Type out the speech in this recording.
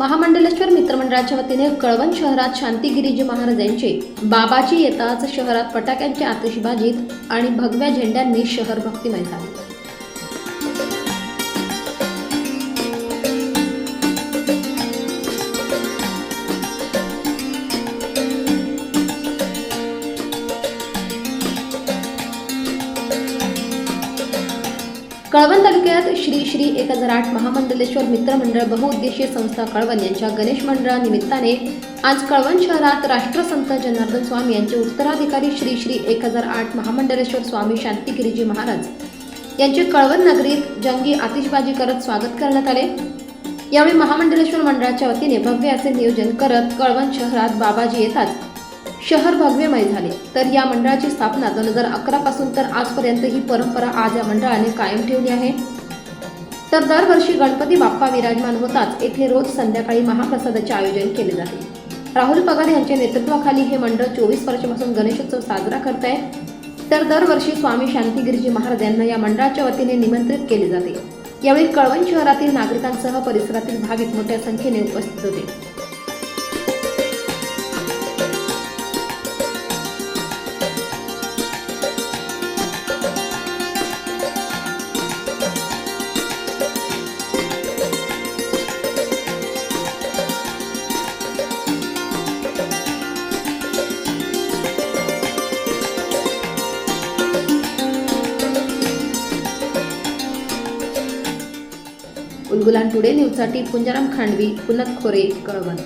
महामंडलेश्वर मित्रमंडळाच्या वतीने कळवण शहरात शांतिगिरीजी महाराज यांचे बाबाची येताच शहरात फटाक्यांच्या आतिषबाजीत आणि भगव्या झेंड्यांनी शहर भक्तिमय झाले कळवण तालुक्यात श्री श्री एक हजार आठ महामंडलेश्वर मित्रमंडळ बहुउद्देशीय संस्था कळवण यांच्या गणेश मंडळानिमित्ताने आज कळवण शहरात राष्ट्रसंत जनार्दन स्वामी यांचे उत्तराधिकारी श्री श्री एक हजार आठ महामंडलेश्वर स्वामी शांतिगिरीजी महाराज यांचे कळवण नगरीत जंगी आतिषबाजी करत स्वागत करण्यात आले. यावेळी महामंडलेश्वर मंडळाच्या वतीने भव्य असे नियोजन करत कळवण शहरात बाबाजी येतात. शहर भव्यमय झाले. तर या मंडळाची स्थापना दोन हजार अकरा पासून तर आजपर्यंत ही परंपरा आज या मंडळाने कायम ठेवली आहे. तर दरवर्षी गणपती बाप्पा विराजमान होताच येथे रोज संध्याकाळी महाप्रसादाचे आयोजन केले जाते. राहुल पगार यांच्या नेतृत्वाखाली हे मंडळ चोवीस वर्षापासून गणेशोत्सव साजरा करत आहे तर दरवर्षी स्वामी शांतिगिरीजी महाराज यांना या मंडळाच्या वतीने निमंत्रित केले जाते. यावेळी कळवण शहरातील नागरिकांसह परिसरातील भाविक मोठ्या संख्येने उपस्थित होते. उलगुलान टुडे न्यूजसाठी पुंजाराम खांडवी पुनत खोरे कळवण.